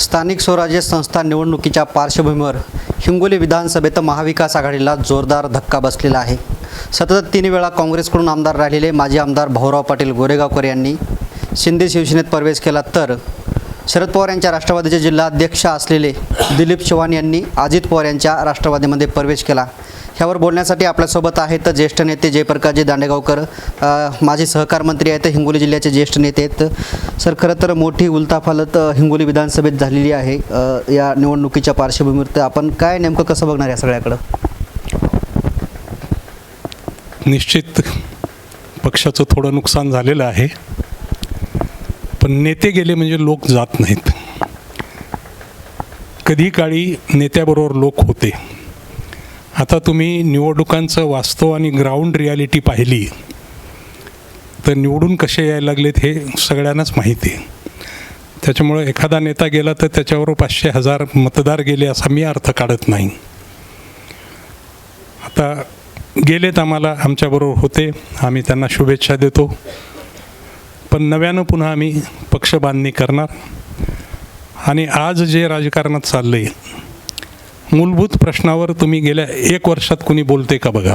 स्थानिक स्वराज्य संस्था निवडणुकीच्या पार्श्वभूमीवर हिंगोली विधानसभेत महाविकास आघाडीला जोरदार धक्का बसलेला आहे. सतत तीन वेळा काँग्रेसकडून आमदार राहिलेले माजी आमदार भाऊराव पाटील गोरेगावकर यांनी शिंदे शिवसेनेत प्रवेश केला तर शरद पवार यांच्या राष्ट्रवादीचे जिल्हाध्यक्ष असलेले दिलीप चव्हाण यांनी अजित पवार यांच्या राष्ट्रवादीमध्ये प्रवेश केला. ह्यावर बोलण्यासाठी आपल्यासोबत आहेत ज्येष्ठ नेते जयप्रकाशजी दांडेगावकर माझे माजी सहकार मंत्री आहेत हिंगोली जिल्ह्याचे ज्येष्ठ नेते आहेत. सर खरं तर मोठी उलथाफालत हिंगोली विधानसभेत झालेली आहे. या निवडणुकीच्या पार्श्वभूमीवर तर आपण काय नेमकं कसं बघणार या सगळ्याकडं? निश्चित पक्षाचं थोडं नुकसान झालेलं आहे. पण नेते गेले म्हणजे लोक जात नाहीत. कधी काळी नेत्याबरोबर लोक होते. आता तुम्ही निवडणुकांचं वास्तव आणि ग्राउंड रियालिटी पाहिली तर निवडून कसे यायला लागलेत हे सगळ्यांनाच माहिती आहे. त्याच्यामुळं एखादा नेता गेला तर त्याच्यावर पाचशे हजार मतदार गेले असा मी अर्थ काढत नाही. आता गेलेत आम्हाला आमच्याबरोबर होते. आम्ही त्यांना शुभेच्छा देतो. पण नव्यानं पुन्हा आम्ही पक्ष बांधणी करणार. आणि आज जे राजकारणात चाललं आहे मूलभूत प्रश्नावर तुम्ही गेल्या एक वर्षात कुणी बोलते का बघा?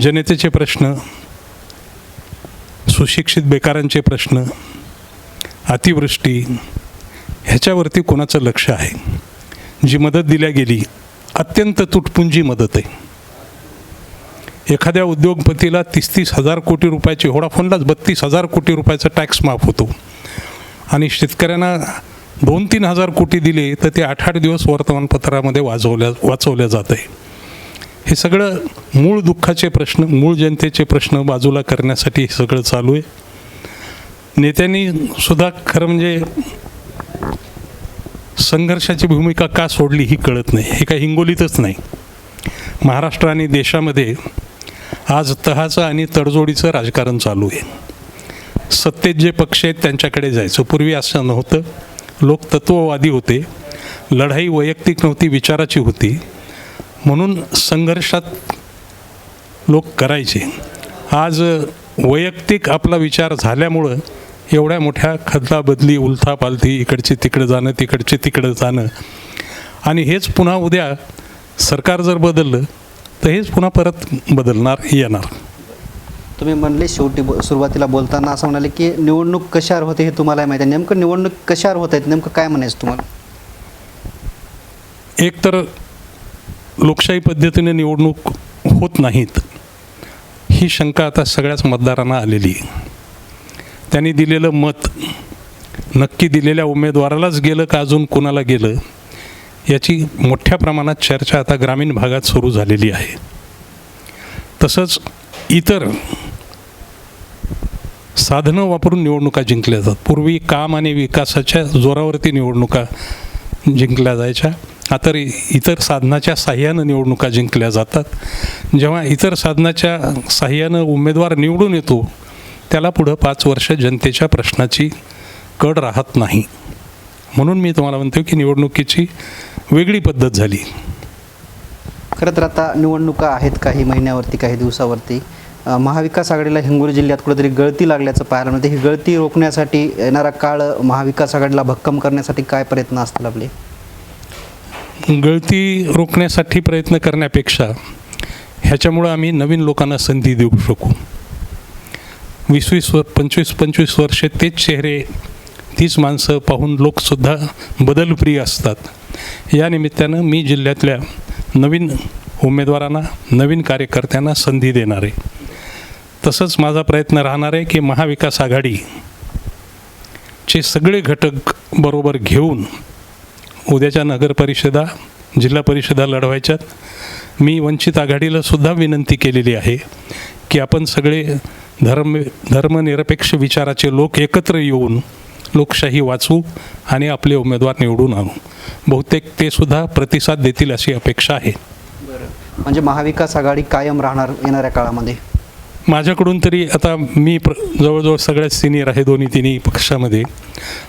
जनतेचे प्रश्न सुशिक्षित बेकारांचे प्रश्न अतिवृष्टी ह्याच्यावरती कोणाचं लक्ष आहे? जी मदत दिल्या गेली अत्यंत तुटपुंजी मदत आहे. एखाद्या उद्योगपतीला तीस तीस हजार कोटी रुपयाची होडाफोनलाच बत्तीस हजार कोटी रुपयाचा टॅक्स माफ होतो. आणि शेतकऱ्यांना दोन तीन हजार कोटी दिले तर ते आठ आठ दिवस वर्तमानपत्रामध्ये वाजवल्या वाचवल्या जात आहे हे सगळं मूळ दुःखाचे प्रश्न मूळ जनतेचे प्रश्न बाजूला करण्यासाठी हे सगळं चालू आहे. नेत्यांनी सुद्धा खरं म्हणजे संघर्षाची भूमिका का सोडली ही कळत नाही. हे काय हिंगोलीतच नाही. महाराष्ट्र आणि देशामध्ये आज तहाचं आणि तडजोडीचं राजकारण चालू आहे. सत्तेत जे पक्ष आहेत त्यांच्याकडे जायचं. पूर्वी असं नव्हतं. लोक तत्ववादी होते. लढाई वैयक्तिक नव्हती विचाराची होती. म्हणून संघर्षात लोक करायचे. आज वैयक्तिक आपला विचार झाल्यामुळं एवढ्या मोठ्या खदलाबदली उलथापालथी उलथा पालथी इकडचे तिकडं जाणं तिकडचे तिकडं जाणं. आणि हेच पुन्हा उद्या सरकार जर बदललं तर हेच पुन्हा परत बदलणार येणार. तुम्ही म्हणले शेवटी ब- सुरुवातीला बोलताना असं म्हणाले की निवडणूक कशावर होते हे तुम्हाला माहिती आहे. नेमकं निवडणूक कशावर होत आहेत नेमकं काय म्हणायचं तुम्हाला? एक तर लोकशाही पद्धतीने निवडणूक होत नाहीत. ही शंका आता सगळ्याच मतदारांना आलेली आहे. त्यांनी दिलेलं मत नक्की दिलेल्या उमेदवारालाच गेलं का अजून कोणाला गेलं? याची मोठ्या प्रमाणात चर्चा आता ग्रामीण भागात सुरू झालेली आहे. तसंच इतर साधनं वापरून निवडणुका जिंकल्या जातात. पूर्वी काम आणि विकासाच्या जोरावरती निवडणुका जिंकल्या जायच्या. आता इतर साधनाच्या साह्यानं निवडणुका जिंकल्या जातात. जेव्हा इतर साधनाच्या साह्यानं उमेदवार निवडून येतो त्याला पुढं पाच वर्ष जनतेच्या प्रश्नाची कड राहत नाही. म्हणून मी तुम्हाला म्हणतो की निवडणुकीची वेगळी पद्धत झाली. खरं तर आता निवडणुका आहेत काही महिन्यावरती काही दिवसावरती. महाविकास आघाडीला हिंगोली जिल्ह्यात कुठेतरी गळती लागल्याचं पाहायला मिळते. ही गळती रोखण्यासाठी येणारा काळ महाविकास आघाडीला भक्कम करण्यासाठी काय प्रयत्न असतील आपले? गळती रोखण्यासाठी प्रयत्न करण्यापेक्षा ह्याच्यामुळं आम्ही नवीन लोकांना संधी देऊ शकू. वीस वीस पंचवीस पंचवीस वर्षे तेच चेहरे तीच माणसं पाहून लोकसुद्धा बदलप्रिय असतात. या निमित्तानं मी जिल्ह्यातल्या नवीन उमेदवारांना नवीन कार्यकर्त्यांना संधी देणार आहे. तसंच माझा प्रयत्न राहणार आहे की महाविकास आघाडी चे सगळे घटक बरोबर घेऊन उद्याच्या नगरपरिषदा जिल्हा परिषदा लढवायच्यात मी वंचित आघाडीला सुद्धा विनंती केलेली आहे की आपण सगळे धर्म धर्मनिरपेक्ष विचाराचे लोक एकत्र येऊन लोकशाही वाचवू आणि आपले उमेदवार निवडून आणू. बहुतेक ते सुद्धा प्रतिसाद देतील अशी अपेक्षा आहे. म्हणजे महाविकास आघाडी कायम राहणार येणाऱ्या काळामध्ये? माझ्याकडून तरी आता मी प्र जवळजवळ सगळ्यात सिनियर आहे दोन्ही तिन्ही पक्षामध्ये.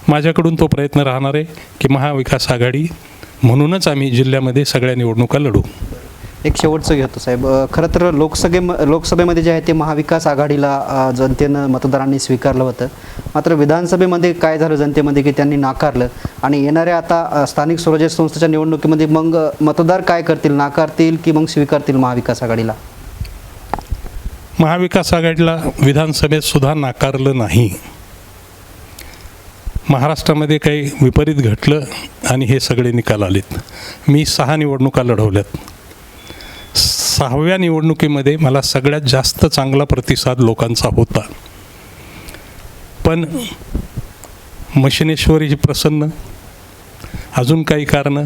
माझ्याकडून तो प्रयत्न राहणार आहे की महाविकास आघाडी म्हणूनच आम्ही जिल्ह्यामध्ये सगळ्या निवडणुका लढू. एक शेवटचं घेतो साहेब. खरं तर लोकसभे लोकसभेमध्ये जे आहे ते महाविकास आघाडीला जनतेनं मतदारांनी स्वीकारलं होतं. मात्र विधानसभेमध्ये काय झालं जनतेमध्ये की त्यांनी नाकारलं. आणि येणाऱ्या आता स्थानिक स्वराज्य संस्थेच्या निवडणुकीमध्ये मग मतदार काय करतील? नाकारतील की मग स्वीकारतील महाविकास आघाडीला? महाविकास आघाडीला विधानसभेत सुद्धा नाकारलं नाही. महाराष्ट्रामध्ये काही विपरीत घडलं आणि हे सगळे निकाल आलेत. मी सहा निवडणुका लढवल्यात. सहाव्या निवडणुकीमध्ये मला सगळ्यात जास्त चांगला प्रतिसाद लोकांचा होता. पण मशिनेश्वरीची प्रसन्न अजून काही कारणं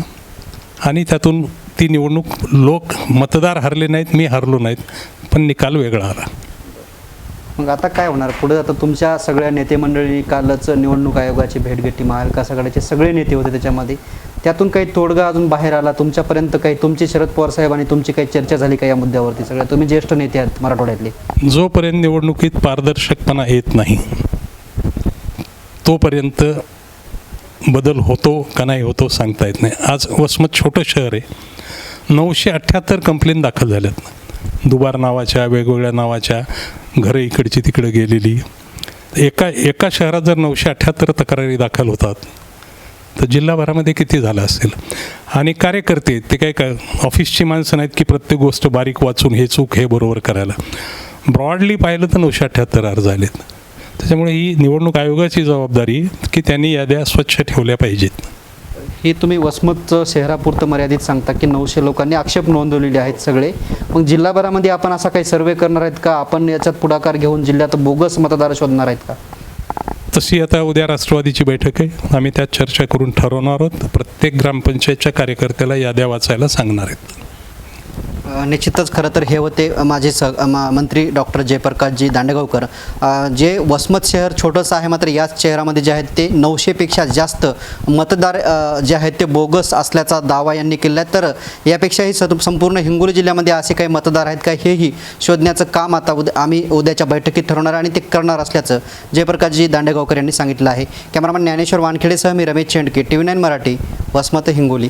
आणि त्यातून ती निवडणूक लोक मतदार हरले नाहीत मी हरलो नाहीत पण निकाल वेगळा आला. मग आता काय होणार? पुढे आता तुमच्या सगळ्या नेते मंडळी कालच निवडणूक आयोगाची भेट घेतली महाविकास आघाडीचे सगळे नेते होते त्याच्यामध्ये. त्यातून काही तोडगा अजून बाहेर आला तुमच्यापर्यंत काही तुमची शरद पवार साहेब आणि तुमची काही चर्चा झाली का या मुद्द्यावरती सगळ्या तुम्ही ज्येष्ठ नेते आहात मराठवाड्यातले. जोपर्यंत निवडणुकीत पारदर्शकपणा येत नाही तोपर्यंत बदल होतो का नाही होतो सांगता येत नाही. आज वसमत छोटं शहर आहे. नऊशे अठ्ठ्याहत्तर कंप्लेन दाखल झाल्यात. दुबार नावाच्या वेगवेगळ्या नावाच्या घरं इकडची तिकडं गेलेली. एका एका शहरात जर नऊशे अठ्ठ्याहत्तर तक्रारी दाखल होतात तर जिल्हाभरामध्ये किती झालं असेल? आणि कार्यकर्ते ते काय का ऑफिसची माणसं नाहीत की प्रत्येक गोष्ट बारीक वाचून हे चूक हे बरोबर करायला. ब्रॉडली पाहिलं तर नऊशे अठ्ठ्याहत्तर अर्ज आलेत त्याच्यामुळे ही निवडणूक आयोगाची जबाबदारी की त्यांनी याद्या स्वच्छ ठेवल्या पाहिजेत. ही तुम्ही वसमतचं शहरापुरतं मर्यादित सांगता की नऊशे लोकांनी आक्षेप नोंदवलेले आहेत सगळे. मग जिल्हाभरामध्ये आपण असा काही सर्वे करणार आहेत का? आपण याच्यात पुढाकार घेऊन जिल्ह्यात बोगस मतदार शोधणार आहेत का? तशी आता उद्या राष्ट्रवादीची बैठक आहे. आम्ही त्यात चर्चा करून ठरवणार आहोत. प्रत्येक ग्रामपंचायतच्या कार्यकर्त्याला याद्या वाचायला सांगणार आहेत. निश्चितच खरं तर हे होते माझे स मा- मंत्री डॉक्टर जयप्रकाशजी दांडेगावकर. जे वसमत शहर छोटंसं आहे मात्र याच शहरामध्ये जे आहेत ते नऊशेपेक्षा जास्त मतदार जे आहेत ते बोगस असल्याचा दावा यांनी केला आहे. तर यापेक्षाही सत संपूर्ण हिंगोली जिल्ह्यामध्ये असे काही मतदार आहेत का हेही शोधण्याचं काम आता उद्या आम्ही उद्याच्या बैठकीत ठरवणार आणि ते करणार असल्याचं जयप्रकाशजी दांडेगावकर यांनी सांगितलं आहे. कॅमेरामॅन ज्ञानेश्वर वानखेडेसह मी Ramesh Chendke T V nine Marathi Vasmat Hingoli.